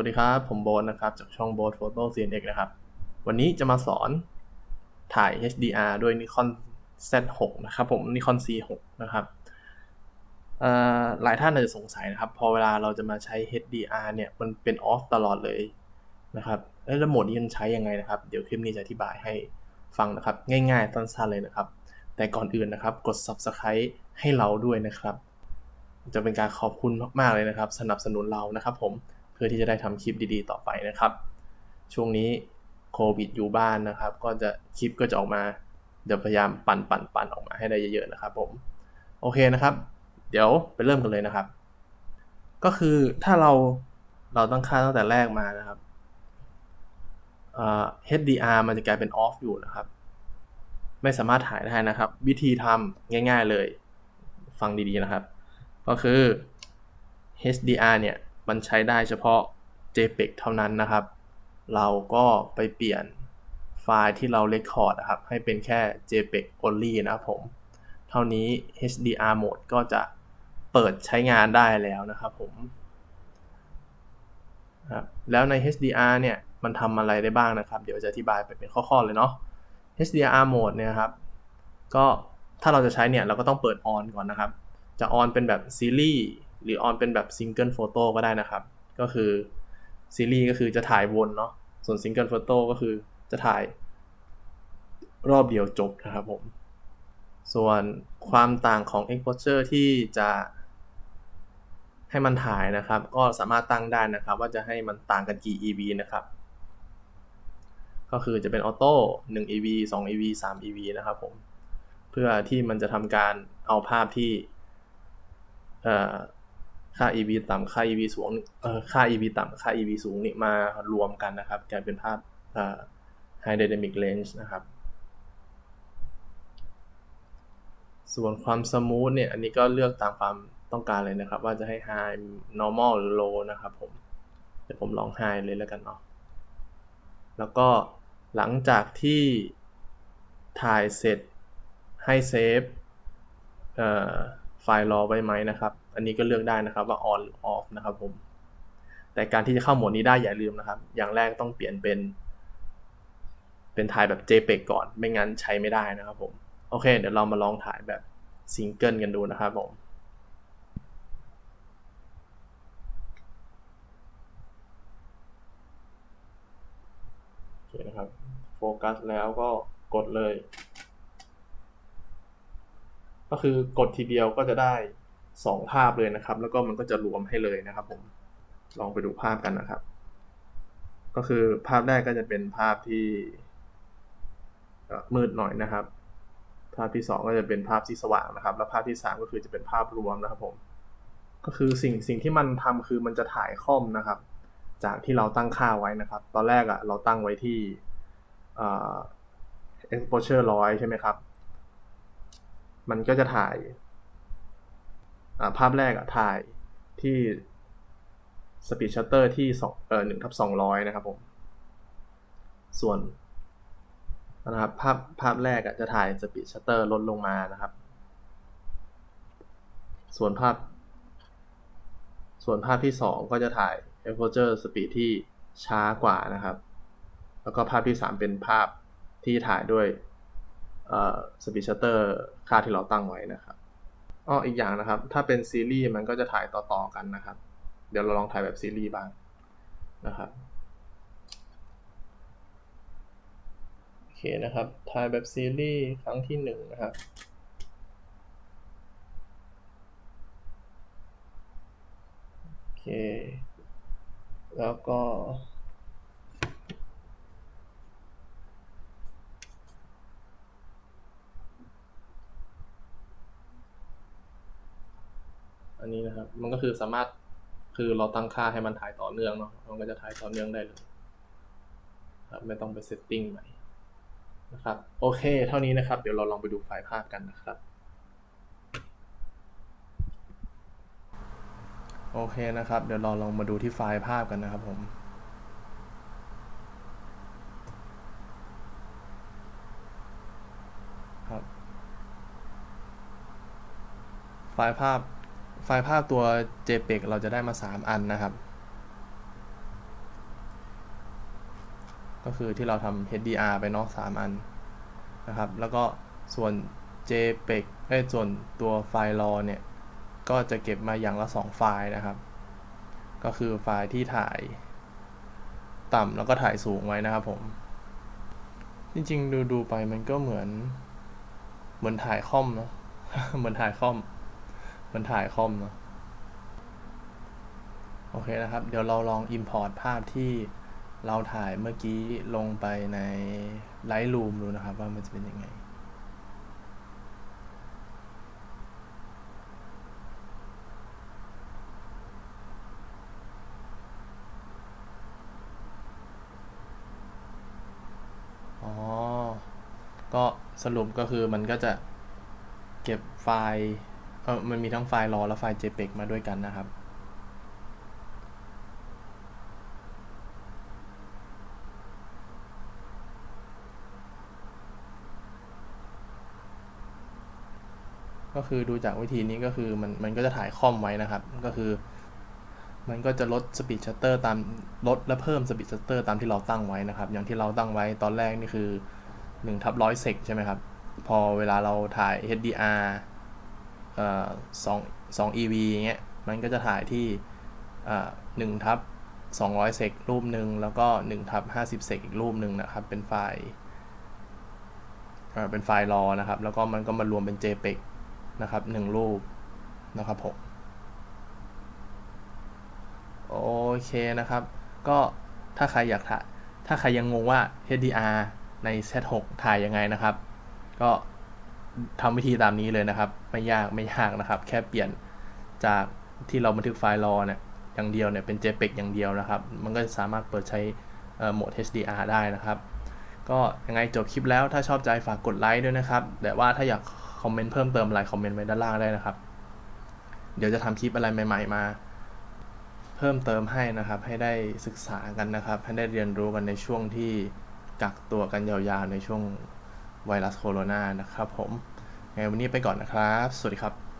วัสดีครับ ผมโบ๊ทนะครับ จากช่องโบ๊ทโฟโต้ CNX นะครับ วันนี้จะมาสอนถ่าย HDR ด้วย Nikon Z6 นะครับผม Nikon C6 นะครับหลายท่านอาจจะสงสัยนะครับ พอเวลาเราจะมาใช้ HDR เนี่ย มันเป็นออฟตลอดเลยนะครับแล้วโหมดนี้มันใช้ยังไงนะครับ เดี๋ยวคลิปนี้จะอธิบายให้ฟังนะครับ ง่ายๆสั้นๆเลยนะครับ แต่ก่อนอื่นนะครับ กด Subscribe ให้เราด้วยนะครับ จะเป็นการขอบคุณมากๆเลยนะครับ สนับสนุนเรานะครับผม เพื่อที่จะได้ทำคลิปดีๆ ต่อไปนะครับ ช่วงนี้โควิดอยู่บ้านนะครับ ก็จะคลิปก็จะออกมา เดี๋ยวพยายามปั่นปั่นปั่นออกมาให้ได้เยอะๆนะครับผมโอเคนะครับ เดี๋ยวไปเริ่มกันเลยนะครับ ก็คือถ้าเราเราตั้งค่าตั้งแต่แรกมานะครับ HDR มันจะกลายเป็น off อยู่นะครับ ไม่สามารถถ่ายได้นะครับ วิธีทำง่าย ๆเลย ฟังดีๆนะครับ ก็คือ HDR เนี่ย มันใช้ได้เฉพาะ JPEG เท่านั้นนะครับ เราก็ไปเปลี่ยนไฟล์ที่เรา Record นะครับ ให้เป็นแค่ JPEG only นะครับผม เท่านี้ HDR mode ก็จะเปิดใช้งานได้แล้วนะครับผมแล้วใน HDR เนี่ยมันทำอะไรได้บ้างนะครับ เดี๋ยวจะอธิบายไปเป็นข้อ ๆ เลยเนาะ HDR mode เนี่ยครับ ก็ถ้าเราจะใช้เนี่ยเราก็ต้องเปิด on ก่อนนะครับ จะ on เป็นแบบซีรีส์ หรือ on เป็นแบบ single photo ก็ได้นะครับ ก็คือซีรีส์ก็คือจะถ่ายวนเนาะส่วน single photo ก็คือจะถ่ายรอบเดียวจบนะครับผม ส่วนความต่างของ exposure ที่จะให้มันถ่ายนะครับ ก็สามารถตั้งได้นะครับ ว่าจะให้มันต่างกันกี่ EV นะครับ ก็คือจะเป็นออโต้1 EV 2 EV 3 EV นะครับผม เพื่อที่มันจะทำการเอาภาพที่ ค่า EV ต่ำค่า EV สูงเอ่อค่า EV ต่ำค่า EV สูงนี่มารวมกันนะครับกลายเป็นภาพอ่อ High Dynamic Range นะครับ ส่วนความสมูทเนี่ยอันนี้ก็เลือกตามความต้องการเลยนะครับ ว่าจะให้ High Normal หรือ Low นะครับผมเดี๋ยวผมลอง High เลยแล้วกันเนาะแล้วก็หลังจากที่ถ่ายเสร็จให้เซฟเอ่อไฟล์รอไว้ไหมนะครับ อันนี้ก็เลือกได้นะครับว่า on หรือ off นะครับผม แต่การที่จะเข้าโหมดนี้ได้อย่าลืมนะครับ อย่างแรกต้องเปลี่ยนเป็น เป็นถ่ายแบบ JPEG ก่อน ไม่งั้นใช้ไม่ได้นะครับผม โอเค เดี๋ยวเรามาลองถ่ายแบบซิงเกิลกันดูนะครับผมโอเคนะครับ โฟกัสแล้วก็กดเลย ก็คือกดทีเดียวก็จะได้ สองภาพเลยนะครับ แล้วก็มันก็จะรวมให้เลยนะครับ ผมลองไปดูภาพกันนะครับ ก็คือภาพแรกก็จะเป็นภาพที่มืดหน่อยนะครับ ภาพที่สองก็จะเป็นภาพที่สว่างนะครับ แล้วภาพที่สามก็คือจะเป็นภาพรวมนะครับผมก็คือสิ่งสิ่งที่มันทำคือมันจะถ่ายค่อมนะครับ จากที่เราตั้งค่าไว้นะครับ ตอนแรกอะ่ะเราตั้งไว้ที่เอ่อ exposure ร้อยใช่ไหมครับ มันก็จะถ่าย ภาพแรกอะถ่ายที่ speed shutter ที่สองเอ่อหนึ่งทับสองร้อยนะครับผม ส่วนนะครับภาพภาพแรกอะจะถ่าย speed shutter ลดลงมานะครับ ส่วนภาพ ส่วนภาพที่สองก็จะถ่าย exposure speed ที่ช้ากว่านะครับ แล้วก็ภาพที่สามเป็นภาพที่ถ่ายด้วยเอ่อ speed shutter ค่าที่เราตั้งไว้นะครับ อ้ออีกอย่างนะครับ ถ้าเป็นซีรีส์มันก็จะถ่ายต่อๆกันนะครับ เดี๋ยวเราลองถ่ายแบบซีรีส์บ้างนะครับโอเคนะครับ ถ่ายแบบซีรีส์ครั้งที่หนึ่งนะครับโอเค แล้วก็ นะครับ มันก็คือสามารถคือเราตั้งค่าให้มันถ่ายต่อเนื่องเนาะ มันก็จะถ่ายต่อเนื่องได้เลยครับ ไม่ต้องไปเซตติ้งใหม่นะครับ โอเค เท่านี้นะครับ เดี๋ยวเราลองไปดูไฟล์ภาพกันนะครับ โอเคนะครับ เดี๋ยวเราลองมาดูที่ไฟล์ภาพกันนะครับผมครับ ไฟล์ภาพ ไฟล์ภาพตัว JPEG เราจะได้มา 3 อันนะครับ ก็คือที่เราทำ HDR ไปเนาะสามอันนะครับ แล้วก็ส่วน JPEG เอ้ส่วนตัวไฟล์ RAW เนี่ย ก็จะเก็บมาอย่างละ 2 ไฟล์นะครับ ก็คือไฟล์ที่ถ่ายต่ำแล้วก็ถ่ายสูงไว้นะครับผม จริงๆดูดูไปมันก็เหมือน เหมือนถ่ายคอมเนาะเหมือนถ่ายคอม มือนถ่ายคอมเนาะโอเคนะครับ เดี๋ยวเราลอง Import ภาพที่เราถ่ายเมื่อกี้ลงไปใน Lightroom ดูนะครับ ว่ามันจะเป็นยังไงอ๋อก็สรุปก็คือมันก็จะเก็บไฟล์ เออมันมีทั้งไฟล์ RAW และไฟล์ JPEG มาด้วยกันนะครับ ก็คือดูจากวิธีนี้ก็คือมันมันก็จะถ่ายคอมไว้นะครับ ก็คือ มันก็จะลดสปีดชัตเตอร์ตามลดและเพิ่มสปีดชัตเตอร์ตามที่เราตั้งไว้นะครับ อย่างที่เราตั้งไว้ตอนแรกนี่คือ1ทับร้อยเซกใช่ไหมครับ พอเวลาเราถ่าย HDR สองสอง EV อย่างเงี้ยมันก็จะถ่ายที่หนึ่งทับสองร้อยเซกรูปหนึ่งแล้วก็หนึ่งทับห้าสิบเซกอีกรูปหนึ่งนะครับ เป็นไฟล์เป็นไฟล์ RAW นะครับ แล้วก็มันก็มารวมเป็น JPEG นะครับหนึ่งรูปนะครับผมโอเคนะครับ ก็ถ้าใครอยากถ่ายถ้าใครยังงงว่า HDR ใน Z6 ถ่ายยังไงนะครับ ก็ ทำวิธีตามนี้เลยนะครับ ไม่ยากไม่ยากนะครับ แค่เปลี่ยนจากที่เราบันทึกไฟล์ RAW เนี่ยอย่างเดียวเนี่ยเป็น JPEG อย่างเดียวนะครับ มันก็สามารถเปิดใช้โหมด HDR ได้นะครับ ก็ยังไงจบคลิปแล้วถ้าชอบใจฝากกดไลค์ด้วยนะครับ แต่ว่าถ้าอยากคอมเมนต์เพิ่มเติมอะไรคอมเมนต์ไว้ด้านล่างได้นะครับ เดี๋ยวจะทำคลิปอะไรใหม่ ๆ มา เพิ่มเติมให้นะครับ ให้ได้ศึกษากันนะครับ ให้ได้เรียนรู้กันในช่วงที่กักตัวกันยาวๆในช่วง ไวรัสโคโรนานะครับผมไงวันนี้ไปก่อนนะครับ สวัสดีครับ